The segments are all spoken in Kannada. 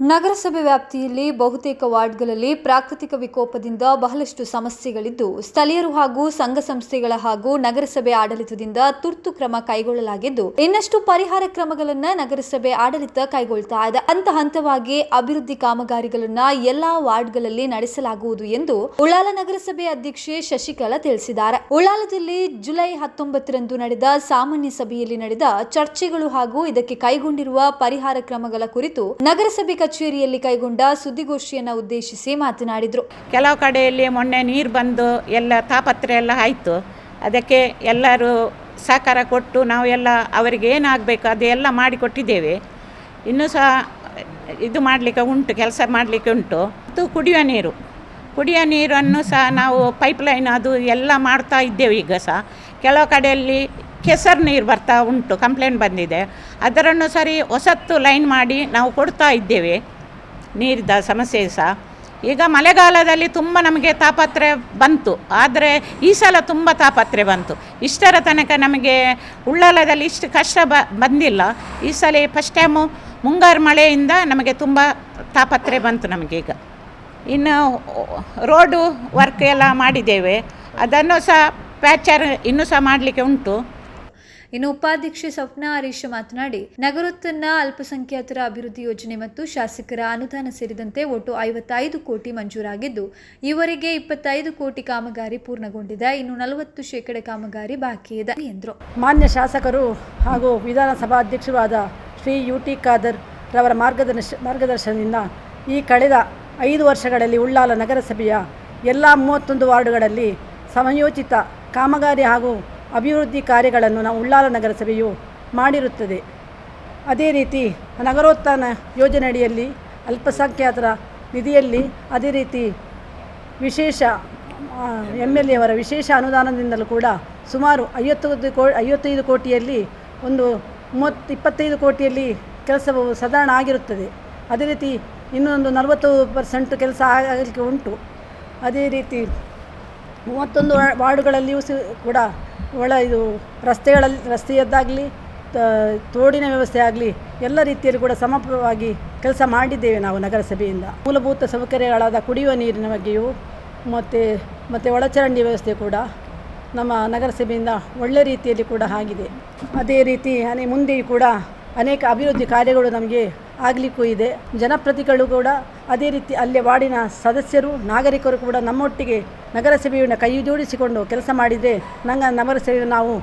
ನಗರಸಭೆ ವ್ಯಾಪ್ತಿಯಲ್ಲಿ ಬಹುತೇಕ ವಾರ್ಡ್ಗಳಲ್ಲಿ ಪ್ರಾಕೃತಿಕ ವಿಕೋಪದಿಂದ ಬಹಳಷ್ಟು ಸಮಸ್ಯೆಗಳಿದ್ದು, ಸ್ಥಳೀಯರು ಹಾಗೂ ಸಂಘ ಸಂಸ್ಥೆಗಳ ಹಾಗೂ ನಗರಸಭೆ ಆಡಳಿತದಿಂದ ತುರ್ತು ಕ್ರಮ ಕೈಗೊಳ್ಳಲಾಗಿದ್ದು, ಇನ್ನಷ್ಟು ಪರಿಹಾರ ಕ್ರಮಗಳನ್ನ ನಗರಸಭೆ ಆಡಳಿತ ಕೈಗೊಳ್ತಾ ಇದೆ. ಹಂತ ಹಂತವಾಗಿ ಅಭಿವೃದ್ಧಿ ಕಾಮಗಾರಿಗಳನ್ನ ಎಲ್ಲಾ ವಾರ್ಡ್ಗಳಲ್ಲಿ ನಡೆಸಲಾಗುವುದು ಎಂದು ಉಳ್ಳಾಲ ನಗರಸಭೆ ಅಧ್ಯಕ್ಷೆ ಶಶಿಕಲಾ ತಿಳಿಸಿದ್ದಾರೆ. ಉಳ್ಳಾಲದಲ್ಲಿ ಜುಲೈ ಹತ್ತೊಂಬತ್ತರಂದು ನಡೆದ ಸಾಮಾನ್ಯ ಸಭೆಯಲ್ಲಿ ನಡೆದ ಚರ್ಚೆಗಳು ಹಾಗೂ ಇದಕ್ಕೆ ಕೈಗೊಂಡಿರುವ ಪರಿಹಾರ ಕ್ರಮಗಳ ಕುರಿತು ನಗರಸಭೆ ಕಚೇರಿಯಲ್ಲಿ ಕೈಗೊಂಡ ಸುದ್ದಿಗೋಷ್ಠಿಯನ್ನು ಉದ್ದೇಶಿಸಿ ಮಾತನಾಡಿದರು. ಕೆಲವು ಕಡೆಯಲ್ಲಿ ಮೊನ್ನೆ ನೀರು ಬಂದು ಎಲ್ಲ ತಾಪತ್ರೆ ಎಲ್ಲ ಆಯಿತು. ಅದಕ್ಕೆ ಎಲ್ಲರೂ ಸಹಕಾರ ಕೊಟ್ಟು ನಾವು ಎಲ್ಲ ಅವರಿಗೆ ಏನಾಗಬೇಕು ಅದೆಲ್ಲ ಮಾಡಿಕೊಟ್ಟಿದ್ದೇವೆ ಇನ್ನೂ ಸಹ ಇದು ಮಾಡಲಿಕ್ಕೆ ಉಂಟು, ಕೆಲಸ ಮಾಡಲಿಕ್ಕೆ ಉಂಟು. ಮತ್ತು ಕುಡಿಯುವ ನೀರು. ಕುಡಿಯುವ ನೀರನ್ನು ಸಹ ನಾವು ಪೈಪ್ಲೈನ್ ಅದು ಎಲ್ಲ ಮಾಡ್ತಾ ಇದ್ದೇವೆ ಈಗ ಸಹ. ಕೆಲವು ಕಡೆಯಲ್ಲಿ ಕೆಸರು ನೀರು ಬರ್ತಾ ಉಂಟು ಕಂಪ್ಲೇಂಟ್ ಬಂದಿದೆ. ಅದರನ್ನು ಸರಿ ಹೊಸತ್ತು ಲೈನ್ ಮಾಡಿ ನಾವು ಕೊಡ್ತಾ ಇದ್ದೇವೆ ನೀರಿದ ಸಮಸ್ಯೆ ಸಹ ಈಗ ಮಳೆಗಾಲದಲ್ಲಿ ತುಂಬ ನಮಗೆ ತಾಪತ್ರೆ ಬಂತು, ಆದರೆ ಈ ಸಲ ತುಂಬ ತಾಪತ್ರೆ ಬಂತು. ಇಷ್ಟರ ತನಕ ನಮಗೆ ಉಳ್ಳಾಲದಲ್ಲಿ ಇಷ್ಟು ಕಷ್ಟ ಬ, ಬಂದಿಲ್ಲ. ಈ ಸಲ ಫಸ್ಟ್ ಟೈಮು ಮುಂಗಾರು ಮಳೆಯಿಂದ ನಮಗೆ ತುಂಬ ತಾಪತ್ರೆ ಬಂತು ನಮಗೀಗ ಇನ್ನು ರೋಡು ವರ್ಕ್ ಎಲ್ಲ ಮಾಡಿದ್ದೇವೆ. ಅದನ್ನು ಸಹ ಪ್ಯಾಚರ್ ಇನ್ನೂ ಸಹ ಮಾಡಲಿಕ್ಕೆ ಉಂಟು. ಇನ್ನು ಉಪಾಧ್ಯಕ್ಷೆ ಸ್ವಪ್ನ ಹರೀಶ್ ಮಾತನಾಡಿ, ನಗರೋತ್ತನ್ನ ಅಲ್ಪಸಂಖ್ಯಾತರ ಅಭಿವೃದ್ಧಿ ಯೋಜನೆ ಮತ್ತು ಶಾಸಕರ ಅನುದಾನ ಸೇರಿದಂತೆ ಒಟ್ಟು ಐವತ್ತೈದು ಕೋಟಿ ಮಂಜೂರಾಗಿದ್ದು, ಈವರೆಗೆ ಇಪ್ಪತ್ತೈದು ಕೋಟಿ ಕಾಮಗಾರಿ ಪೂರ್ಣಗೊಂಡಿದೆ. ಇನ್ನು ನಲವತ್ತು ಶೇಕಡ ಕಾಮಗಾರಿ ಬಾಕಿ ಇದೆ ಎಂದರು. ಮಾನ್ಯ ಶಾಸಕರು ಹಾಗೂ ವಿಧಾನಸಭಾ ಅಧ್ಯಕ್ಷರಾದ ಶ್ರೀ ಯು ಟಿ ಖಾದರ್ ರವರ ಮಾರ್ಗದರ್ಶ, ಮಾರ್ಗದರ್ಶನದಿಂದ ಈ ಕಳೆದ ಐದು ವರ್ಷಗಳಲ್ಲಿ ಉಳ್ಳಾಲ ನಗರಸಭೆಯ ಎಲ್ಲ ಮೂವತ್ತೊಂದು ವಾರ್ಡುಗಳಲ್ಲಿ ಸಮಯೋಚಿತ ಕಾಮಗಾರಿ ಹಾಗೂ ಅಭಿವೃದ್ಧಿ ಕಾರ್ಯಗಳನ್ನು ನಾವು ಉಳ್ಳಾಲ ನಗರಸಭೆಯು ಮಾಡಿರುತ್ತದೆ. ಅದೇ ರೀತಿ ನಗರೋತ್ಥಾನ ಯೋಜನೆಯಡಿಯಲ್ಲಿ ಅಲ್ಪಸಂಖ್ಯಾತರ ನಿಧಿಯಲ್ಲಿ ಅದೇ ರೀತಿ ವಿಶೇಷ ಎಂ ಎಲ್ ಎವರ ವಿಶೇಷ ಅನುದಾನದಿಂದಲೂ ಕೂಡ ಸುಮಾರು ಐವತ್ತೊಂದು ಕೋ, ಐವತ್ತೈದು ಕೋಟಿಯಲ್ಲಿ ಒಂದು ಮೂವತ್ತು, ಇಪ್ಪತ್ತೈದು ಕೋಟಿಯಲ್ಲಿ ಕೆಲಸವು ಸಾಧಾರಣ ಆಗಿರುತ್ತದೆ. ಅದೇ ರೀತಿ ಇನ್ನೊಂದು ನಲವತ್ತು ಪರ್ಸೆಂಟ್ ಕೆಲಸ ಆಗಲಿಕ್ಕೆ ಉಂಟು. ಅದೇ ರೀತಿ ಮೂವತ್ತೊಂದು ವಾರ್ಡುಗಳಲ್ಲಿಯೂ ಕೂಡ ಒಳ ಇದು ರಸ್ತೆಗಳಲ್ಲಿ, ರಸ್ತೆಯದ್ದಾಗಲಿ ತೋಡಿನ ವ್ಯವಸ್ಥೆ ಆಗಲಿ, ಎಲ್ಲ ರೀತಿಯಲ್ಲಿ ಕೂಡ ಸಮಪವಾಗಿ ಕೆಲಸ ಮಾಡಿದ್ದೇವೆ ನಾವು ನಗರಸಭೆಯಿಂದ. ಮೂಲಭೂತ ಸೌಕರ್ಯಗಳಾದ ಕುಡಿಯುವ ನೀರಿನ ಬಗ್ಗೆಯೂ, ಮತ್ತು ಮತ್ತು ಒಳಚರಂಡಿ ವ್ಯವಸ್ಥೆ ಕೂಡ ನಮ್ಮ ನಗರಸಭೆಯಿಂದ ಒಳ್ಳೆ ರೀತಿಯಲ್ಲಿ ಕೂಡ ಆಗಿದೆ. ಅದೇ ರೀತಿ, ಅನೇ, ಮುಂದೆಯೂ ಕೂಡ ಅನೇಕ ಅಭಿವೃದ್ಧಿ ಕಾರ್ಯಗಳು ನಮಗೆ ಆಗಲಿಕ್ಕೂ ಇದೆ. ಜನಪ್ರತಿಗಳು ಕೂಡ ಅದೇ ರೀತಿ ಅಲ್ಲಿ ವಾರ್ಡಿನ ಸದಸ್ಯರು, ನಾಗರಿಕರು ಕೂಡ ನಮ್ಮೊಟ್ಟಿಗೆ ನಗರಸಭೆಯನ್ನು ಕೈ ಜೋಡಿಸಿಕೊಂಡು ಕೆಲಸ ಮಾಡಿದರೆ ನಂಗೆ ನಗರಸಭೆ ನಾವು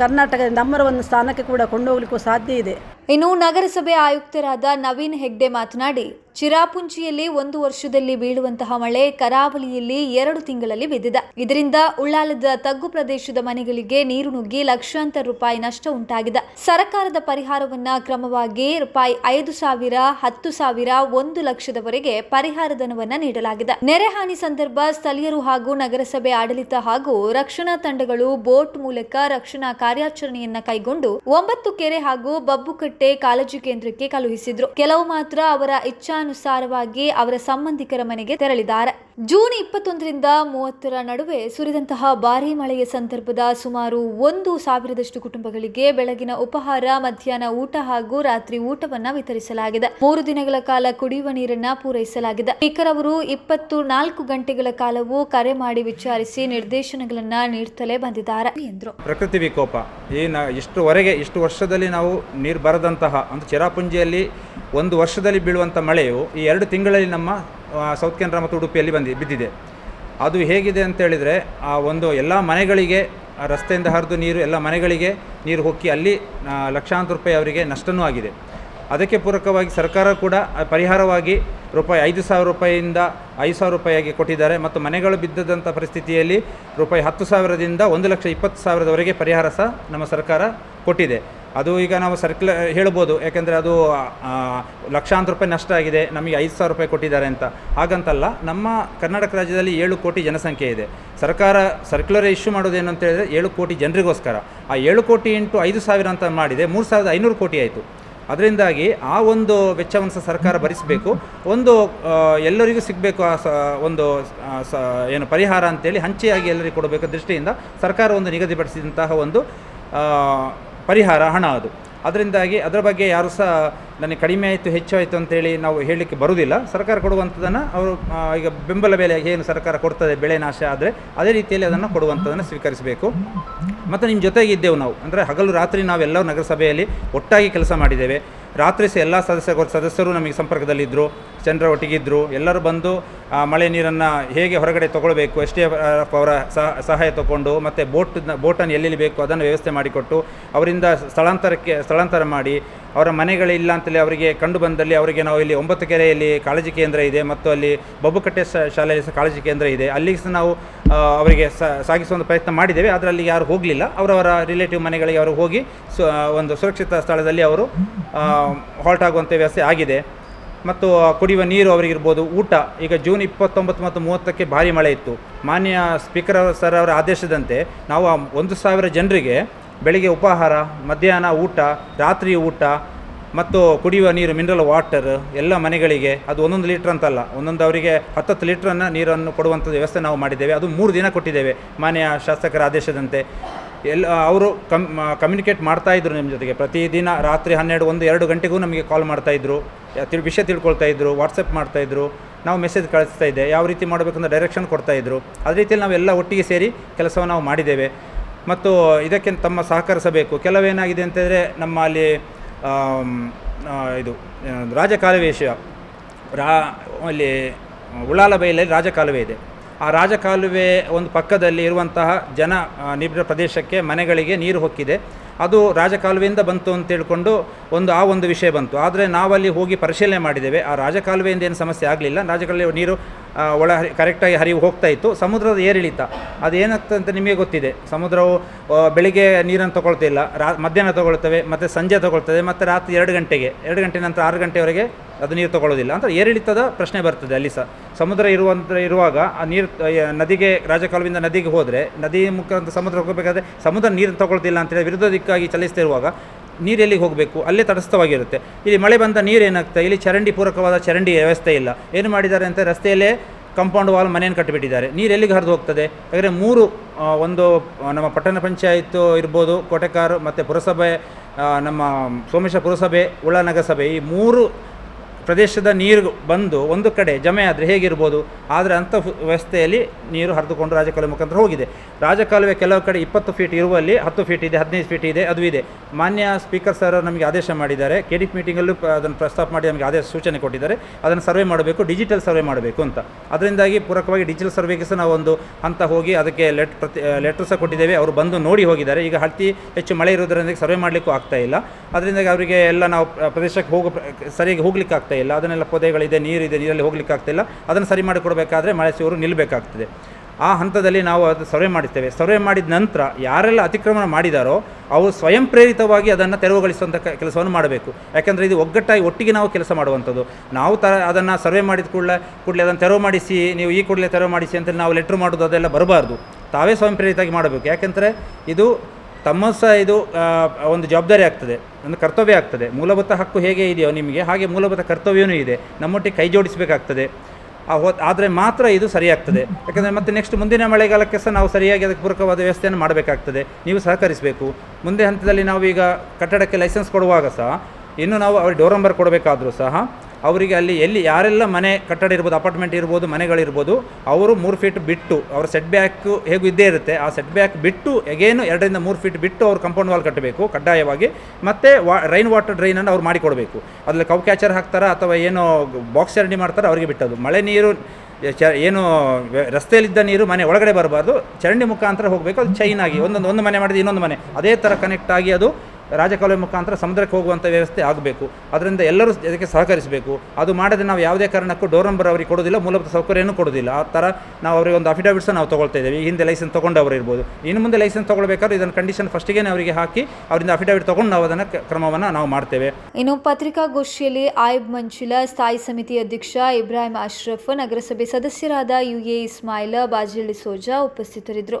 ಕರ್ನಾಟಕದ ಒಂದು ಸ್ಥಾನಕ್ಕೆ ಕೂಡ ಕೊಂಡೋಗ್ಲಿಕ್ಕೂ ಸಾಧ್ಯ ಇದೆ. ಇನ್ನು ನಗರಸಭೆ ಆಯುಕ್ತರಾದ ನವೀನ್ ಹೆಗ್ಡೆ ಮಾತನಾಡಿ, ಚಿರಾಪುಂಚಿಯಲ್ಲಿ ಒಂದು ವರ್ಷದಲ್ಲಿ ಬೀಳುವಂತಹ ಮಳೆ ಕರಾವಳಿಯಲ್ಲಿ ಎರಡು ತಿಂಗಳಲ್ಲಿ ಬಿದ್ದಿದೆ. ಇದರಿಂದ ಉಳ್ಳಾಲದ ತಗ್ಗು ಪ್ರದೇಶದ ಮನೆಗಳಿಗೆ ನೀರು ನುಗ್ಗಿ ಲಕ್ಷಾಂತರ ರೂಪಾಯಿ ನಷ್ಟ ಉಂಟಾಗಿದೆ. ಸರ್ಕಾರದ ಪರಿಹಾರವನ್ನ ಕ್ರಮವಾಗಿ ರೂಪಾಯಿ ಐದು ಹತ್ತು ಸಾವಿರ, ಒಂದು ಲಕ್ಷದವರೆಗೆ ಪರಿಹಾರ ಧನವನ್ನು ನೀಡಲಾಗಿದೆ. ನೆರೆ ಹಾನಿ ಸಂದರ್ಭ ಸ್ಥಳೀಯರು ಹಾಗೂ ನಗರಸಭೆ ಆಡಳಿತ ಹಾಗೂ ರಕ್ಷಣಾ ತಂಡಗಳು ಬೋಟ್ ಮೂಲಕ ರಕ್ಷಣಾ ಕಾರ್ಯಾಚರಣೆಯನ್ನ ಕೈಗೊಂಡು ಒಂಬತ್ತು ಕೆರೆ ಹಾಗೂ ಬಬ್ಬುಕಟ್ಟೆ ಕಾಳಜಿ ಕೇಂದ್ರಕ್ಕೆ ಕಳುಹಿಸಿದ್ರು. ಕೆಲವು ಮಾತ್ರ ಅವರ ಇಚ್ಛಾನುಸಾರವಾಗಿ ಅವರ ಸಂಬಂಧಿಕರ ಮನೆಗೆ ತೆರಳಿದ್ದಾರೆ. ಜೂನ್ ಇಪ್ಪತ್ತೊಂದರಿಂದ ಮೂವತ್ತರ ನಡುವೆ ಸುರಿದಂತಹ ಭಾರೀ ಮಳೆಯ ಸಂದರ್ಭದ ಸುಮಾರು ಒಂದು ಸಾವಿರದಷ್ಟು ಕುಟುಂಬಗಳಿಗೆ ಬೆಳಗಿನ ಉಪಹಾರ, ಮಧ್ಯಾಹ್ನ ಊಟ ಹಾಗೂ ರಾತ್ರಿ ಊಟವನ್ನ ವಿತರಿಸಲಾಗಿದೆ. ಮೂರು ದಿನಗಳ ಕಾಲ ಕುಡಿಯುವ ನೀರನ್ನ ಪೂರೈಸಲಾಗಿದೆ. ಸ್ಪೀಕರ್ ಅವರು ಇಪ್ಪತ್ತು ನಾಲ್ಕು ಗಂಟೆಗಳ ಕಾಲವೂ ಕರೆ ಮಾಡಿ ವಿಚಾರಿಸಿ ನಿರ್ದೇಶನಗಳನ್ನ ನೀಡುತ್ತಲೇ ಬಂದಿದ್ದಾರೆ ಎಂದರು. ಪ್ರಕೃತಿ ವಿಕೋಪ ಈ ಇಷ್ಟುವರೆಗೆ, ಇಷ್ಟು ವರ್ಷದಲ್ಲಿ ನಾವು ನೀರು ಬರದಂತಹ ಚಿರಾಪುಂಜಿಯಲ್ಲಿ ಒಂದು ವರ್ಷದಲ್ಲಿ ಬೀಳುವಂಥ ಮಳೆಯು ಈ ಎರಡು ತಿಂಗಳಲ್ಲಿ ನಮ್ಮ ಸೌತ್ ಕೆನರಾ ಮತ್ತು ಉಡುಪಿಯಲ್ಲಿ ಬಂದಿ, ಬಿದ್ದಿದೆ. ಅದು ಹೇಗಿದೆ ಅಂತೇಳಿದರೆ ಆ ಒಂದು ಎಲ್ಲ ಮನೆಗಳಿಗೆ ರಸ್ತೆಯಿಂದ ಹರಿದು ನೀರು, ಎಲ್ಲ ಮನೆಗಳಿಗೆ ನೀರು ಹೊಕ್ಕಿ ಅಲ್ಲಿ ಲಕ್ಷಾಂತರ ರೂಪಾಯಿ ಅವರಿಗೆ ನಷ್ಟವೂ ಆಗಿದೆ. ಅದಕ್ಕೆ ಪೂರಕವಾಗಿ ಸರ್ಕಾರ ಕೂಡ ಪರಿಹಾರವಾಗಿ ರೂಪಾಯಿ ಐದು ಸಾವಿರ ರೂಪಾಯಿಯಿಂದ ಐದು ಸಾವಿರ ರೂಪಾಯಿಯಾಗಿ ಕೊಟ್ಟಿದ್ದಾರೆ. ಮತ್ತು ಮನೆಗಳು ಬಿದ್ದದಂಥ ಪರಿಸ್ಥಿತಿಯಲ್ಲಿ ರೂಪಾಯಿ ಹತ್ತು ಸಾವಿರದಿಂದ ಒಂದು ಲಕ್ಷ ಇಪ್ಪತ್ತು ಸಾವಿರದವರೆಗೆ ಪರಿಹಾರ ಸಹ ನಮ್ಮ ಸರ್ಕಾರ ಕೊಟ್ಟಿದೆ. ಅದು ಈಗ ನಾವು ಸರ್ಕ್ಯುಲ ಹೇಳ್ಬೋದು, ಯಾಕೆಂದರೆ ಅದು ಲಕ್ಷಾಂತರ ರೂಪಾಯಿ ನಷ್ಟ ಆಗಿದೆ, ನಮಗೆ ಐದು ಸಾವಿರ ರೂಪಾಯಿ ಕೊಟ್ಟಿದ್ದಾರೆ ಅಂತ. ಹಾಗಂತಲ್ಲ, ನಮ್ಮ ಕರ್ನಾಟಕ ರಾಜ್ಯದಲ್ಲಿ ಏಳು ಕೋಟಿ ಜನಸಂಖ್ಯೆ ಇದೆ. ಸರ್ಕಾರ ಸರ್ಕ್ಯುಲರ್ ಇಶ್ಯೂ ಮಾಡೋದೇನು ಅಂತ ಹೇಳಿದರೆ ಏಳು ಕೋಟಿ ಜನರಿಗೋಸ್ಕರ. ಆ ಏಳು ಕೋಟಿ ಇಂಟು ಐದು ಸಾವಿರ ಅಂತ ಮಾಡಿದೆ, ಮೂರು ಸಾವಿರದ ಐನೂರು ಕೋಟಿ ಆಯಿತು. ಅದರಿಂದಾಗಿ ಆ ಒಂದು ವೆಚ್ಚವನ್ನು ಸಹ ಸರ್ಕಾರ ಭರಿಸಬೇಕು. ಒಂದು ಎಲ್ಲರಿಗೂ ಸಿಗಬೇಕು ಆ ಸ, ಒಂದು ಸ, ಏನು ಪರಿಹಾರ ಅಂತೇಳಿ ಹಂಚಿಯಾಗಿ ಎಲ್ಲರಿಗೂ ಕೊಡಬೇಕು ದೃಷ್ಟಿಯಿಂದ ಸರ್ಕಾರ ಒಂದು ನಿಗದಿಪಡಿಸಿದಂತಹ ಒಂದು ಪರಿಹಾರ, ಹಣ ಅದು. ಅದರಿಂದಾಗಿ ಅದರ ಬಗ್ಗೆ ಯಾರು ಸಹ ನನಗೆ ಕಡಿಮೆ ಆಯಿತು, ಹೆಚ್ಚು ಆಯಿತು ಅಂತೇಳಿ ನಾವು ಹೇಳಲಿಕ್ಕೆ ಬರುವುದಿಲ್ಲ. ಸರ್ಕಾರ ಕೊಡುವಂಥದ್ದನ್ನು ಅವರು ಈಗ ಬೆಂಬಲ ಬೆಲೆ ಏನು ಸರ್ಕಾರ ಕೊಡ್ತದೆ, ಬೆಳೆ ನಾಶ ಆದರೆ ಅದೇ ರೀತಿಯಲ್ಲಿ ಅದನ್ನು ಕೊಡುವಂಥದ್ದನ್ನು ಸ್ವೀಕರಿಸಬೇಕು. ಮತ್ತು ನಿಮ್ಮ ಜೊತೆಗೆ ಇದ್ದೆವು ನಾವು. ಅಂದರೆ ಹಗಲು ರಾತ್ರಿ ನಾವೆಲ್ಲರೂ ನಗರಸಭೆಯಲ್ಲಿ ಒಟ್ಟಾಗಿ ಕೆಲಸ ಮಾಡಿದ್ದೇವೆ. ರಾತ್ರಿ ಸಹ ಎಲ್ಲ ಸದಸ್ಯ ಸದಸ್ಯರು ನಮಗೆ ಸಂಪರ್ಕದಲ್ಲಿದ್ದರು ಜನರ ಒಟ್ಟಿಗಿದ್ದರು ಎಲ್ಲರೂ ಬಂದು ಆ ಮಳೆ ನೀರನ್ನು ಹೇಗೆ ಹೊರಗಡೆ ತೊಗೊಳ್ಬೇಕು, ಎಸ್ ಡಿ ಎಫ್ ಅವರ ಸಹ- ಸಹಾಯ ತಗೊಂಡು ಮತ್ತು ಬೋಟ್ ಬೋಟನ್ನು ಎಲ್ಲೆಲ್ಲಿ ಬೇಕು ಅದನ್ನು ವ್ಯವಸ್ಥೆ ಮಾಡಿಕೊಟ್ಟು ಅವರಿಂದ ಸ್ಥಳಾಂತರಕ್ಕೆ, ಸ್ಥಳಾಂತರ ಮಾಡಿ ಅವರ ಮನೆಗಳಿಲ್ಲ ಅಂತಲೇ ಅವರಿಗೆ ಕಂಡು ಬಂದಲ್ಲಿ ಅವರಿಗೆ ನಾವು ಇಲ್ಲಿ ಒಂಬತ್ತು ಕೆರೆಯಲ್ಲಿ ಕಾಳಜಿ ಕೇಂದ್ರ ಇದೆ ಮತ್ತು ಅಲ್ಲಿ ಬೊಬ್ಬುಕಟ್ಟೆ ಶಾಲೆಯಲ್ಲಿ ಸಹ ಕಾಳಜಿ ಕೇಂದ್ರ ಇದೆ. ಅಲ್ಲಿಗೆ ಸಹ ನಾವು ಅವರಿಗೆ ಸ- ಸಾಗಿಸುವಂಥ ಪ್ರಯತ್ನ ಮಾಡಿದ್ದೇವೆ. ಅದರಲ್ಲಿ ಯಾರು ಹೋಗಲಿಲ್ಲ. ಅವರವರ ರಿಲೇಟಿವ್ ಮನೆಗಳಿಗೆ ಅವರು ಹೋಗಿ ಸು ಒಂದು ಸುರಕ್ಷಿತ ಸ್ಥಳದಲ್ಲಿ ಅವರು ಹಾಲ್ಟ್ ಆಗುವಂಥ ವ್ಯವಸ್ಥೆ ಆಗಿದೆ. ಮತ್ತು ಕುಡಿಯುವ ನೀರು ಅವರಿಗಿರ್ಬೋದು, ಊಟ. ಈಗ ಜೂನ್ ಇಪ್ಪತ್ತೊಂಬತ್ತು ಮತ್ತು ಮೂವತ್ತಕ್ಕೆ ಭಾರಿ ಮಳೆ ಇತ್ತು. ಮಾನ್ಯ ಸ್ಪೀಕರ್ ಸರ್ ಅವರ ಆದೇಶದಂತೆ ನಾವು ಒಂದು ಸಾವಿರ ಜನರಿಗೆ ಬೆಳಿಗ್ಗೆ ಉಪಾಹಾರ, ಮಧ್ಯಾಹ್ನ ಊಟ ರಾತ್ರಿ ಊಟ ಮತ್ತು ಕುಡಿಯುವ ನೀರು ಮಿನರಲ್ ವಾಟರ್ ಎಲ್ಲ ಮನೆಗಳಿಗೆ ಅದು ಒಂದೊಂದು ಲೀಟ್ರ್ ಅಂತಲ್ಲ. ಒಂದೊಂದು ಅವರಿಗೆ ಹತ್ತತ್ತು ಲೀಟ್ರನ್ನು ನೀರನ್ನು ಕೊಡುವಂಥ ವ್ಯವಸ್ಥೆ ನಾವು ಮಾಡಿದ್ದೇವೆ. ಅದು ಮೂರು ದಿನ ಕೊಟ್ಟಿದ್ದೇವೆ ಮಾನ್ಯ ಶಾಸಕರ ಆದೇಶದಂತೆ. ಎಲ್ಲ, ಅವರು ಕಮ್ ಕಮ್ಯುನಿಕೇಟ್ ಮಾಡ್ತಾಯಿದ್ರು ನಿಮ್ಮ ಜೊತೆಗೆ. ಪ್ರತಿದಿನ ರಾತ್ರಿ ಹನ್ನೆರಡು, ಒಂದು, ಎರಡು ಗಂಟೆಗೂ ನಮಗೆ ಕಾಲ್ ಮಾಡ್ತಾಯಿದ್ರು ತಿಳಿ, ವಿಷಯ ತಿಳ್ಕೊಳ್ತಾ ಇದ್ರು ವಾಟ್ಸಪ್ ಮಾಡ್ತಾಯಿದ್ರು ನಾವು ಮೆಸೇಜ್ ಕಳಿಸ್ತಾ ಇದ್ದೆ. ಯಾವ ರೀತಿ ಮಾಡಬೇಕಂತ ಡೈರೆಕ್ಷನ್ ಕೊಡ್ತಾಯಿದ್ರು ಅದೇ ರೀತಿಯಲ್ಲಿ ನಾವೆಲ್ಲ ಒಟ್ಟಿಗೆ ಸೇರಿ ಕೆಲಸವನ್ನು ನಾವು ಮಾಡಿದ್ದೇವೆ. ಮತ್ತು ಇದಕ್ಕೆ ತಮ್ಮ ಸಹಕರಿಸಬೇಕು. ಕೆಲವೇನಾಗಿದೆ ಅಂತಂದರೆ ನಮ್ಮ ಅಲ್ಲಿ ಇದು ಆ, ರಾಜಕಾಲುವೆ ವಿಷಯ ರಾ ಅಲ್ಲಿ ಉಳ್ಳಾಲ ಬೈಲಲ್ಲಿ ರಾಜಕಾಲುವೆ ಇದೆ. ಆ ರಾಜಕಾಲುವೆ ಒಂದು ಪಕ್ಕದಲ್ಲಿ ಇರುವಂತಹ ಜನ ನಿಬಿಡ ಪ್ರದೇಶಕ್ಕೆ ಮನೆಗಳಿಗೆ ನೀರು ಹೊಕ್ಕಿದೆ. ಅದು ರಾಜಕಾಲುವೆಯಿಂದ ಬಂತು ಅಂತ ತಿಳ್ಕೊಂಡು ಒಂದು ಆ ಒಂದು ವಿಷಯ ಬಂತು. ಆದರೆ ನಾವಲ್ಲಿ ಹೋಗಿ ಪರಿಶೀಲನೆ ಮಾಡಿದ್ದೇವೆ. ಆ ರಾಜಕಾಲುವೆಯಿಂದ ಏನು ಸಮಸ್ಯೆ ಆಗಲಿಲ್ಲ. ರಾಜಕಾಲುವೆ ನೀರು ಒಳ ಹರಿ ಕರೆಕ್ಟಾಗಿ ಹರಿವು ಹೋಗ್ತಾ ಇತ್ತು. ಸಮುದ್ರದ ಏರಿಳಿತ. ಅದೇನಾಗ್ತದೆ ಅಂತ ನಿಮಗೆ ಗೊತ್ತಿದೆ. ಸಮುದ್ರವು ಬೆಳಿಗ್ಗೆ ನೀರನ್ನು ತಗೊಳ್ತಿಲ್ಲ. ರಾ, ಮಧ್ಯಾಹ್ನ ತಗೊಳ್ತವೆ, ಮತ್ತು ಸಂಜೆ ತಗೊಳ್ತದೆ, ಮತ್ತು ರಾತ್ರಿ ಎರಡು ಗಂಟೆಗೆ. ಎರಡು ಗಂಟೆ ನಂತರ ಆರು ಗಂಟೆವರೆಗೆ ಅದು ನೀರು ತೊಗೊಳ್ಳೋದಿಲ್ಲ. ಅಂತ ಏರಿಳಿತದ ಪ್ರಶ್ನೆ ಬರ್ತದೆ ಅಲ್ಲಿ ಸಹ ಸಮುದ್ರ ಇರುವಂಥ ಇರುವಾಗ ಆ ನೀರು ನದಿಗೆ, ರಾಜಕಾಲುವಿಂದ ನದಿಗೆ ಹೋದರೆ, ನದಿ ಮುಖಾಂತರ ಸಮುದ್ರ ಹೋಗಬೇಕಾದ್ರೆ ಸಮುದ್ರ ನೀರು ತಗೊಳ್ತಿಲ್ಲ ಅಂತೇಳಿ ವಿರುದ್ಧ ದಿಕ್ಕಾಗಿ ಚಲಿಸ್ತಿರುವಾಗ ನೀರು ಎಲ್ಲಿಗೆ ಹೋಗಬೇಕು? ಅಲ್ಲೇ ತಟಸ್ಥವಾಗಿರುತ್ತೆ. ಇಲ್ಲಿ ಮಳೆ ಬಂದ ನೀರು ಇಲ್ಲಿ ಚರಂಡಿ ಪೂರಕವಾದ ಚರಂಡಿ ವ್ಯವಸ್ಥೆ ಇಲ್ಲ. ಏನು ಮಾಡಿದ್ದಾರೆ ಅಂತ ರಸ್ತೆಯಲ್ಲೇ ಕಂಪೌಂಡ್ ವಾಲ್ ಮನೆಯನ್ನು ಕಟ್ಟಿಬಿಟ್ಟಿದ್ದಾರೆ. ನೀರು ಎಲ್ಲಿಗೆ ಹರಿದು ಹೋಗ್ತದೆ? ಯಾಕಂದರೆ ಮೂರು ಒಂದು ನಮ್ಮ ಪಟ್ಟಣ ಪಂಚಾಯತ್ ಇರ್ಬೋದು, ಕೋಟೆಕಾರು ಮತ್ತು ಪುರಸಭೆ ನಮ್ಮ ಸೋಮೇಶ್ವರ ಪುರಸಭೆ ಉಳ್ಳ ನಗರಸಭೆ ಈ ಮೂರು ಪ್ರದೇಶದ ನೀರು ಬಂದು ಒಂದು ಕಡೆ ಜಮೆ ಆದರೆ ಹೇಗಿರ್ಬೋದು? ಆದರೆ ಅಂಥ ವ್ಯವಸ್ಥೆಯಲ್ಲಿ ನೀರು ಹರಿದುಕೊಂಡು ರಾಜಕಾಲುವೆ ಮುಖಾಂತರ ಹೋಗಿದೆ. ರಾಜಕಾಲುವೆ ಕೆಲವು ಕಡೆ ಇಪ್ಪತ್ತು ಫೀಟ್ ಇರುವಲ್ಲಿ ಹತ್ತು ಫೀಟ್ ಇದೆ, ಹದಿನೈದು ಫೀಟ್ ಇದೆ, ಅದು ಇದೆ. ಮಾನ್ಯ ಸ್ಪೀಕರ್ ಸರ್ ನಮಗೆ ಆದೇಶ ಮಾಡಿದ್ದಾರೆ. ಕೆ ಡಿ ಪಿ ಮೀಟಿಂಗಲ್ಲೂ ಅದನ್ನು ಪ್ರಸ್ತಾಪ ಮಾಡಿ ನಮಗೆ ಆದೇಶ ಸೂಚನೆ ಕೊಟ್ಟಿದ್ದಾರೆ. ಅದನ್ನು ಸರ್ವೆ ಮಾಡಬೇಕು ಡಿಜಿಟಲ್ ಸರ್ವೆ ಮಾಡಬೇಕು ಅಂತ. ಅದರಿಂದಾಗಿ ಪೂರಕವಾಗಿ ಡಿಜಿಟಲ್ ಸರ್ವೆಗೆ ಸಹ ನಾವು ಒಂದು ಹಂತ ಹೋಗಿ ಅದಕ್ಕೆ ಲೆಟ್ ಪ್ರತಿ ಲೆಟ್ರ್ ಸಹ ಕೊಟ್ಟಿದ್ದೇವೆ. ಅವರು ಬಂದು ನೋಡಿ ಹೋಗಿದ್ದಾರೆ. ಈಗ ಅತಿ ಹೆಚ್ಚು ಮಳೆ ಇರೋದ್ರಿಂದ ಸರ್ವೆ ಮಾಡಲಿಕ್ಕೂ ಆಗ್ತಾ ಇಲ್ಲ. ಅದರಿಂದಾಗಿ ಅವರಿಗೆ ಎಲ್ಲ ನಾವು ಪ್ರದೇಶಕ್ಕೆ ಹೋಗು ಸರಿಯಾಗಿ ಹೋಗ್ಲಿಕ್ಕೆ ಆಗ್ತಾ ಇಲ್ಲ. ಅದನ್ನೆಲ್ಲ ಪೊದೆಗಳಿದೆ, ನೀರಿದೆ, ನೀರಲ್ಲಿ ಹೋಗ್ಲಿಕ್ಕೆ ಆಗ್ತಾ ಇಲ್ಲ. ಅದನ್ನು ಸರಿ ಮಾಡಿಕೊಡ್ಬೇಕಾದ್ರೆ ಮಳೆ ಸೂರು ನಿಲ್ಲಬೇಕಾಗ್ತದೆ ಆ ಹಂತದಲ್ಲಿ ನಾವು ಅದು ಸರ್ವೆ ಮಾಡುತ್ತೇವೆ ಸರ್ವೆ ಮಾಡಿದ ನಂತರ ಯಾರೆಲ್ಲ ಅತಿಕ್ರಮಣ ಮಾಡಿದಾರೋ ಅವರು ಸ್ವಯಂ ಪ್ರೇರಿತವಾಗಿ ಅದನ್ನು ತೆರವುಗೊಳಿಸುವಂಥ ಕೆಲಸವನ್ನು ಮಾಡಬೇಕು. ಯಾಕೆಂದರೆ ಇದು ಒಗ್ಗಟ್ಟಾಗಿ ಒಟ್ಟಿಗೆ ನಾವು ಕೆಲಸ ಮಾಡುವಂಥದ್ದು. ನಾವು ತ ಅದನ್ನು ಸರ್ವೆ ಮಾಡಿದ ಕೂಡಲೇ ಕೂಡಲೇ ಅದನ್ನು ತೆರವು ಮಾಡಿಸಿ, ನೀವು ಈ ಕೂಡಲೇ ತೆರವು ಮಾಡಿಸಿ ಅಂತ ನಾವು ಲೆಟ್ರ್ ಮಾಡೋದು ಅದೆಲ್ಲ ಬರಬಾರ್ದು. ತಾವೇ ಸ್ವಯಂ ಪ್ರೇರಿತವಾಗಿ ಮಾಡಬೇಕು. ಯಾಕೆಂದರೆ ಇದು ತಮ್ಮ ಸಹ ಇದು ಒಂದು ಜವಾಬ್ದಾರಿ ಆಗ್ತದೆ, ಒಂದು ಕರ್ತವ್ಯ ಆಗ್ತದೆ. ಮೂಲಭೂತ ಹಕ್ಕು ಹೇಗೆ ಇದೆಯೋ ನಿಮಗೆ, ಹಾಗೆ ಮೂಲಭೂತ ಕರ್ತವ್ಯವೂ ಇದೆ. ನಮ್ಮೊಟ್ಟಿಗೆ ಕೈ ಜೋಡಿಸಬೇಕಾಗ್ತದೆ. ಆ ಆದರೆ ಮಾತ್ರ ಇದು ಸರಿಯಾಗ್ತದೆ. ಯಾಕಂದರೆ ಮತ್ತೆ ನೆಕ್ಸ್ಟ್ ಮುಂದಿನ ಮಳೆಗಾಲಕ್ಕೆ ಸಹ ನಾವು ಸರಿಯಾಗಿ ಅದಕ್ಕೆ ಪೂರಕವಾದ ವ್ಯವಸ್ಥೆಯನ್ನು ಮಾಡಬೇಕಾಗ್ತದೆ. ನೀವು ಸಹಕರಿಸಬೇಕು. ಮುಂದೆ ಹಂತದಲ್ಲಿ ನಾವು ಈಗ ಕಟ್ಟಡಕ್ಕೆ ಲೈಸೆನ್ಸ್ ಕೊಡುವಾಗ ಸಹ, ಇನ್ನು ನಾವು ಅವ್ರಿಗೆ ಡೋರ್ ನಂಬರ್ ಕೊಡಬೇಕಾದರೂ ಸಹ ಅವರಿಗೆ ಅಲ್ಲಿ ಎಲ್ಲಿ ಯಾರೆಲ್ಲ ಮನೆ ಕಟ್ಟಡ ಇರ್ಬೋದು, ಅಪಾರ್ಟ್ಮೆಂಟ್ ಇರ್ಬೋದು, ಮನೆಗಳಿರ್ಬೋದು, ಅವರು ಮೂರು ಫೀಟ್ ಬಿಟ್ಟು, ಅವ್ರ ಸೆಟ್ ಬ್ಯಾಕು ಹೇಗೂ ಇದ್ದೇ ಇರುತ್ತೆ, ಆ ಸೆಟ್ ಬ್ಯಾಕ್ ಬಿಟ್ಟು ಎಗೇನು ಎರಡರಿಂದ ಮೂರು ಫೀಟ್ ಬಿಟ್ಟು ಅವರು ಕಂಪೌಂಡ್ ವಾಲ್ ಕಟ್ಟಬೇಕು, ಕಡ್ಡಾಯವಾಗಿ, ಮತ್ತು ವಾ ರೈನ್ ವಾಟರ್ ಡ್ರೈನನ್ನು ಅವ್ರು ಮಾಡಿಕೊಡಬೇಕು. ಅದರಲ್ಲಿ ಕೌ ಕ್ಯಾಚರ್ ಹಾಕ್ತಾರಾ ಅಥವಾ ಏನೋ ಬಾಕ್ಸ್ ಚರಂಡಿ ಮಾಡ್ತಾರೆ ಅವರಿಗೆ ಬಿಟ್ಟದು ಮಳೆ ನೀರು, ಚ, ಏನು ರಸ್ತೆಯಲ್ಲಿದ್ದ ನೀರು ಮನೆ ಒಳಗಡೆ ಬರಬಾರ್ದು, ಚರಂಡಿ ಮುಖಾಂತರ ಹೋಗಬೇಕು, ಅದು ಚೈನ್ ಆಗಿ, ಒಂದೊಂದು, ಒಂದು ಮನೆ ಮಾಡಿದ್ರೆ ಇನ್ನೊಂದು ಮನೆ. ಅದೇ ಥರ ಕನೆಕ್ಟ್ ಆಗಿ ಅದು ರಾಜಕಾಲುವೆ ಮುಖಾಂತರ ಸಮುದ್ರಕ್ಕೆ ಹೋಗುವಂಥ ವ್ಯವಸ್ಥೆ ಆಗಬೇಕು. ಅದರಿಂದ ಎಲ್ಲರೂ ಇದಕ್ಕೆ ಸಹಕರಿಸಬೇಕು. ಅದು ಮಾಡದೆ ನಾವು ಯಾವುದೇ ಕಾರಣಕ್ಕೂ ಡೋರ್ ನಂಬರ್ ಅವರಿಗೆ ಕೊಡೋದಿಲ್ಲ ಮೂಲಭೂತ ಸೌಕರ್ಯನೂ ಕೊಡೋದಿಲ್ಲ ಆ ಥರ ನಾವು ಅವರಿಗೆ ಒಂದು ಅಫಿಡವಿಟ್ಸ್ ನಾವು ತೊಗೊಳ್ತಾ ಈ ಹಿಂದೆ ಲೈಸೆನ್ಸ್ ತೊಗೊಂಡವರು ಇರ್ಬೋದು. ಇನ್ನು ಮುಂದೆ ಲೈಸೆನ್ಸ್ ತೊಗೊಳ್ಬೇಕಾದ್ರೆ ಇದನ್ನು ಕಂಡೀಷನ್ ಫಸ್ಟಿಗೆ ಅವರಿಗೆ ಹಾಕಿ ಅವರಿಂದ ಅಫಿಡವಿಟ್ ತೊಗೊಂಡು ನಾವು ಅದನ್ನು ಕ್ರಮವನ್ನು ನಾವು ಮಾಡ್ತೇವೆ. ಇನ್ನು ಪತ್ರಿಕಾಗೋಷ್ಠಿಯಲ್ಲಿ ಆಯಿಬ್ ಮಂಚುಲ, ಸ್ಥಾಯಿ ಸಮಿತಿ ಅಧ್ಯಕ್ಷ ಇಬ್ರಾಹಿಂ ಅಶ್ರಫ್, ನಗರಸಭೆ ಸದಸ್ಯರಾದ ಯುಎ ಇಸ್ಮಾಯಿಲ್ ಬಾಜಿಳ್ಳಿ ಸೋಜಾ ಉಪಸ್ಥಿತರಿದ್ದರು.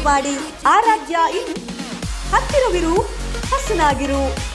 ಮಾಡಿ ಆರಾಧ್ಯ ಇನ್ನು ಹತ್ತಿರವಿರು ಹಸನಾಗಿರು.